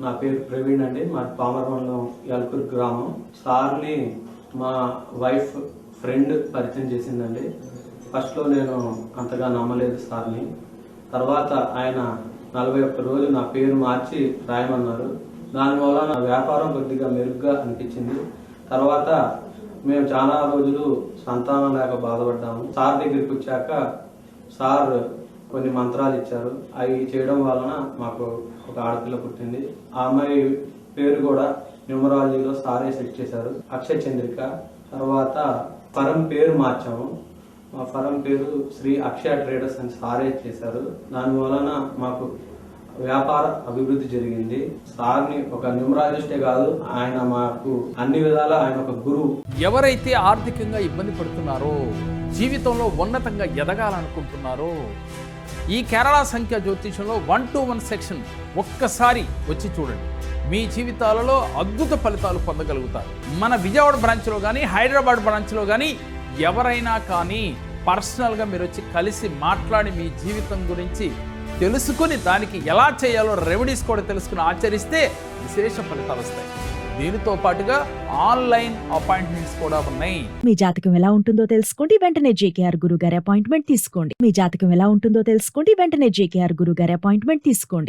నా పేరు ప్రవీణ్ అండి. మా పామరమండలం యల్కూరు గ్రామం. సార్ని మా వైఫ్ ఫ్రెండ్ పరిచయం చేసిందండి. ఫస్ట్లో నేను అంతగా నమ్మలేదు సార్ని. తర్వాత ఆయన నలభై ఒక్క రోజు నా పేరు మార్చి రాయమన్నారు. దానివల్ల నా వ్యాపారం కొద్దిగా మెరుగ్గా అనిపించింది. తర్వాత మేము చాలా రోజులు సంతానం లేక బాధపడ్డాము. సార్ దగ్గరికి వచ్చాక సార్ కొన్ని మంత్రాలు ఇచ్చారు. అవి చేయడం వలన మాకు ఒక ఆడపిల్ల పుట్టింది. ఆ అమ్మాయి పేరు కూడా న్యూమరాలజీలో సారే సెట్ చేశారు. అక్షయ చంద్రిక. తర్వాత పరం పేరు మార్చాము. మా ఫరం పేరు శ్రీ అక్షయ ట్రేడర్స్ అని సారే చేశారు. దాని వలన మాకు వ్యాపార అభివృద్ధి జరిగింది. సార్ని ఒక న్యూమరాలజిస్టే కాదు ఆయన మాకు అన్ని విధాల ఆయన ఒక గురువు. ఎవరైతే ఆర్థికంగా ఇబ్బంది పడుతున్నారో జీవితంలో ఉన్నతంగా ఎదగాలనుకుంటున్నారో ఈ కేరళ సంఖ్య జ్యోతిషంలో వన్ టు వన్ సెక్షన్ ఒక్కసారి వచ్చి చూడండి. మీ జీవితాలలో అద్భుత ఫలితాలు పొందగలుగుతారు. మన విజయవాడ బ్రాంచ్లో కానీ హైదరాబాద్ బ్రాంచ్లో కానీ ఎవరైనా కానీ పర్సనల్గా మీరు వచ్చి కలిసి మాట్లాడి మీ జీవితం గురించి తెలుసుకుని దానికి ఎలా చేయాలో రెమెడీస్ కూడా తెలుసుకుని ఆచరిస్తే విశేష ఫలితాలు వస్తాయి. దీనితో పాటుగా ఆన్లైన్ అపాయింట్మెంట్స్ కూడా ఉన్నాయి. మీ జాతకం ఎలా ఉంటుందో తెలుసుకోండి. వెంటనే జేకేఆర్ గురుగారి అపాయింట్మెంట్ తీసుకోండి. మీ జాతకం ఎలా ఉంటుందో తెలుసుకోండి. వెంటనే జేకేఆర్ గురు గారి అపాయింట్మెంట్ తీసుకోండి.